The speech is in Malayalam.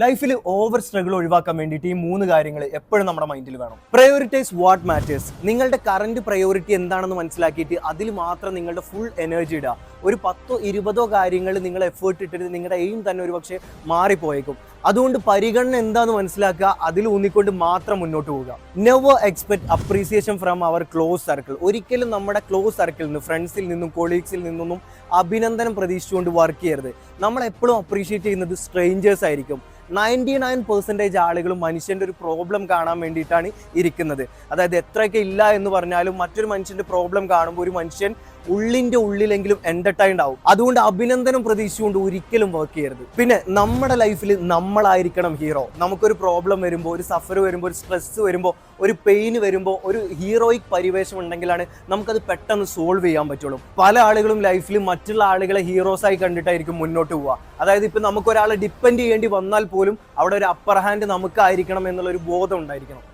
ലൈഫിൽ ഓവർ സ്ട്രഗിൾ ഒഴിവാക്കാൻ വേണ്ടിയിട്ട് ഈ മൂന്ന് കാര്യങ്ങൾ എപ്പോഴും നമ്മുടെ മൈൻഡിൽ വേണം. പ്രയോറിറ്റൈസ് വാട്ട് മാറ്റേഴ്സ് നിങ്ങളുടെ കറന്റ് പ്രയോറിറ്റി എന്താണെന്ന് മനസ്സിലാക്കിയിട്ട് അതിൽ മാത്രം നിങ്ങളുടെ ഫുൾ എനർജി ഇടുക. ഒരു പത്തോ ഇരുപതോ കാര്യങ്ങൾ നിങ്ങൾ എഫേർട്ട് ഇട്ടിട്ട് നിങ്ങളുടെ എയിം തന്നെ ഒരു പക്ഷേ മാറിപ്പോയേക്കും. അതുകൊണ്ട് പരിഗണന എന്താണെന്ന് മനസ്സിലാക്കുക അതിൽ ഊന്നിക്കൊണ്ട് മാത്രം മുന്നോട്ട് പോവുക. Never expect appreciation from our close circle ഒരിക്കലും നമ്മുടെ ക്ലോസ് സർക്കിളിൽ നിന്ന് ഫ്രണ്ട്സിൽ നിന്നും കൊളീഗ്സിൽ നിന്നൊന്നും അഭിനന്ദനം പ്രതീക്ഷിച്ചുകൊണ്ട് വർക്ക് ചെയ്യരുത്. നമ്മൾ എപ്പോഴും അപ്രീഷിയേറ്റ് ചെയ്യുന്നത് സ്ട്രേഞ്ചേഴ്സ് ആയിരിക്കും. നയന്റി നയൻ പെർസെന്റേജ് ആളുകളും മനുഷ്യന്റെ ഒരു പ്രോബ്ലം കാണാൻ വേണ്ടിയിട്ടാണ് ഇരിക്കുന്നത്. അതായത് എത്രയൊക്കെ ഇല്ല എന്ന് പറഞ്ഞാലും മറ്റൊരു മനുഷ്യന്റെ പ്രോബ്ലം കാണുമ്പോൾ ഒരു മനുഷ്യൻ ഉള്ളിന്റെ ഉള്ളിലെങ്കിലും എന്റർടൈൻഡ് ആവും. അതുകൊണ്ട് അഭിനന്ദനം പ്രതീക്ഷിച്ചുകൊണ്ട് ഒരിക്കലും വർക്ക് ചെയ്യരുത്. പിന്നെ നമ്മുടെ ലൈഫിൽ നമ്മളായിരിക്കണം ഹീറോ നമുക്കൊരു പ്രോബ്ലം വരുമ്പോൾ ഒരു സഫർ വരുമ്പോൾ ഒരു സ്ട്രെസ് വരുമ്പോൾ ഒരു പെയിൻ വരുമ്പോൾ ഒരു ഹീറോയിക് പരിവേഷം ഉണ്ടെങ്കിലാണ് നമുക്കത് പെട്ടെന്ന് സോൾവ് ചെയ്യാൻ പറ്റുള്ളൂ. പല ആളുകളും ലൈഫിൽ മറ്റുള്ള ആളുകളെ ഹീറോസായി കണ്ടിട്ടായിരിക്കും മുന്നോട്ട് പോവുക. അതായത് ഇപ്പം നമുക്കൊരാളെ ഡിപ്പെൻഡ് ചെയ്യേണ്ടി വന്നാൽ പോലും അവിടെ ഒരു അപ്പർ ഹാൻഡ് നമുക്കായിരിക്കണം എന്നുള്ള ഒരു ബോധം ഉണ്ടായിരിക്കണം.